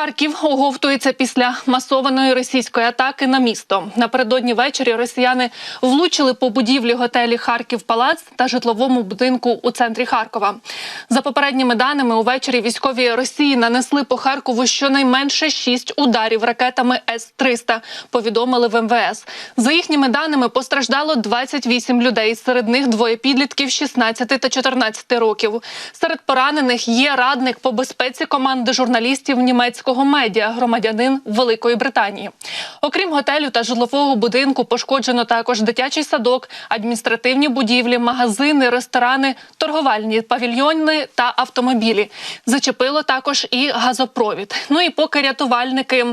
Харків оговтується після масованої російської атаки на місто. Напередодні ввечері росіяни влучили по будівлі готелі Харків Палац та житловому будинку у центрі Харкова. За попередніми даними, увечері військові Росії нанесли по Харкову щонайменше шість ударів ракетами С-300, повідомили в МВС. За їхніми даними постраждало 28 людей. Серед них двоє підлітків 16 та 14 років. Серед поранених є радник по безпеці команди журналістів німецького медіа, громадянин Великої Британії. Окрім готелю та житлового будинку, пошкоджено також дитячий садок, адміністративні будівлі, магазини, ресторани, торговельні павільйони та автомобілі. Зачепило також і газопровід. Ну і поки рятувальники.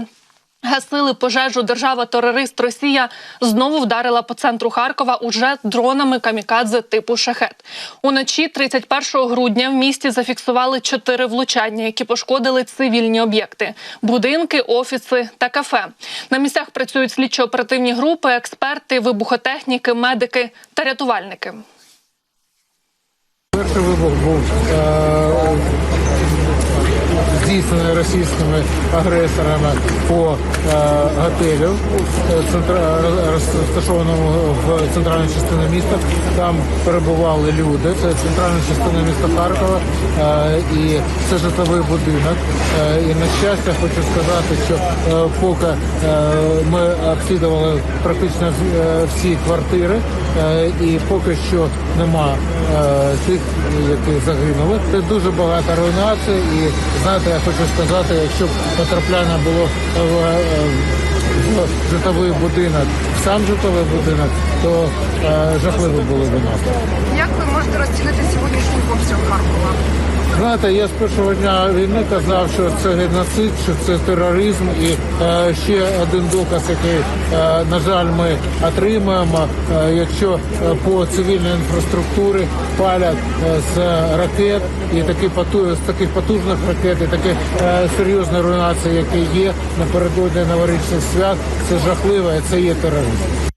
Гасили пожежу держава-терорист Росія знову вдарила по центру Харкова уже дронами камікадзе типу шахет. Уночі 31 грудня в місті зафіксували чотири влучання, які пошкодили цивільні об'єкти: будинки, офіси та кафе. На місцях працюють слідчо-оперативні групи, експерти, вибухотехніки, медики та рятувальники. Перший вибух був е, здійснений російськими агресорами по е, готелю, е, розташованому в центральній частині міста. Там перебували люди. Це центральна частина міста Харкова е, і це житловий будинок. І на щастя, хочу сказати, що поки ми обслідували практично всі квартири, і поки що нема тих, які загинули. Це дуже багато руйнацій. І знаєте, я хочу сказати, якщо б потрапляння було в, в житловий будинок, в сам житловий будинок, то е, жахливо було б нас. Як ви можете розцінити сьогоднішній обстріл Харкова? Знаєте, я з першого дня війни казав, що це геноцид, що це тероризм, і е, ще один доказ, який, е, на жаль, ми отримаємо, е, якщо е, по цивільній інфраструктурі палять е, з ракет і такі поту- з таких потужних ракет, і такі е, серйозні руйнації, які є напередодні новорічних свят, це жахливо, і це є тероризм.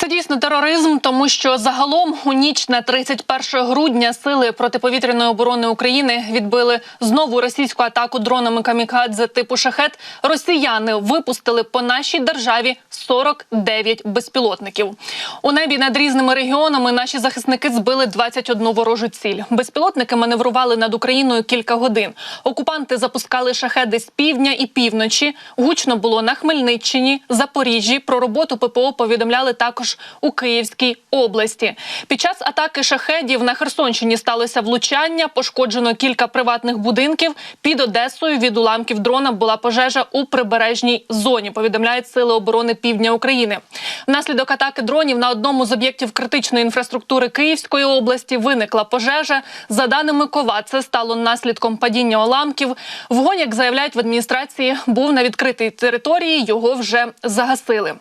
Це дійсно тероризм, тому що загалом у ніч на 31 грудня сили протиповітряної оборони України відбили знову російську атаку дронами камікадзе типу шахет. Росіяни випустили по нашій державі 49 безпілотників. У небі над різними регіонами наші захисники збили 21 ворожу ціль. Безпілотники маневрували над Україною кілька годин. Окупанти запускали шахеди з півдня і півночі. Гучно було на Хмельниччині, Запоріжжі. Про роботу ППО повідомляли також у Київській області. Під час атаки шахедів на Херсонщині сталося влучання. Пошкоджено кілька приватних будинків. Під Одесою від уламків дрона була пожежа у прибережній зоні. Повідомляють сили оборони Півдня України. Внаслідок атаки дронів на одному з об'єктів критичної інфраструктури Київської області виникла пожежа. За даними Кова, це стало наслідком падіння уламків. Вогонь, як заявляють в адміністрації, був на відкритій території. Його вже загасили.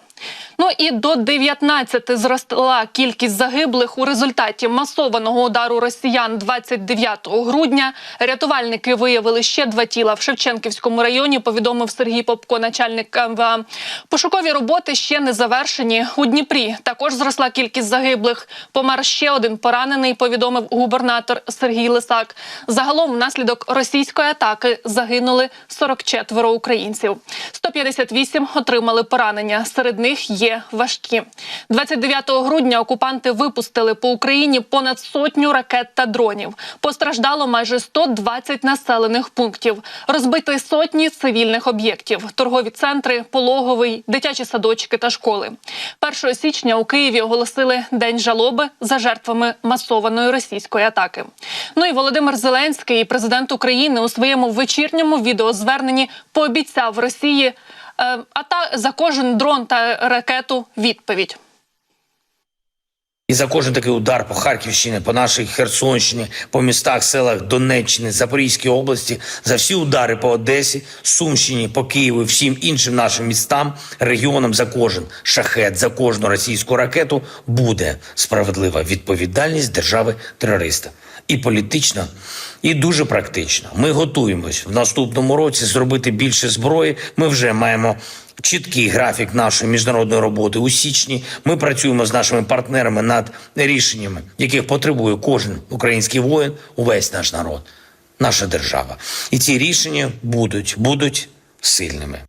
Ну і до 19 зросла кількість загиблих у результаті масованого удару росіян 29 грудня. Рятувальники виявили ще два тіла в Шевченківському районі. Повідомив Сергій Попко, начальник МВА. Пошукові роботи ще не завершені. У Дніпрі також зросла кількість загиблих. Помер ще один поранений. Повідомив губернатор Сергій Лисак. Загалом, внаслідок російської атаки загинули 44 українців. 158 отримали поранення. Серед них є важкі. 29 грудня окупанти випустили по Україні понад сотню ракет та дронів. Постраждало майже 120 населених пунктів. Розбити сотні цивільних об'єктів: торгові центри, пологовий, дитячі садочки та школи. 1 січня у Києві оголосили день жалоби за жертвами масованої російської атаки. Ну і Володимир Зеленський, президент України, у своєму вечірньому відеозверненні пообіцяв Росії а та за кожен дрон та ракету відповідь. І за кожен такий удар по Харківщині, по нашій Херсонщині, по містах, селах Донеччини, Запорізькій області, за всі удари по Одесі, Сумщині, по Києву, всім іншим нашим містам, регіонам за кожен шахет, за кожну російську ракету буде справедлива відповідальність держави терориста. І політично, і дуже практично. Ми готуємось в наступному році зробити більше зброї. Ми вже маємо чіткий графік нашої міжнародної роботи у січні. Ми працюємо з нашими партнерами над рішеннями, яких потребує кожен український воїн, увесь наш народ. наша держава. І ці рішення будуть, будуть сильними.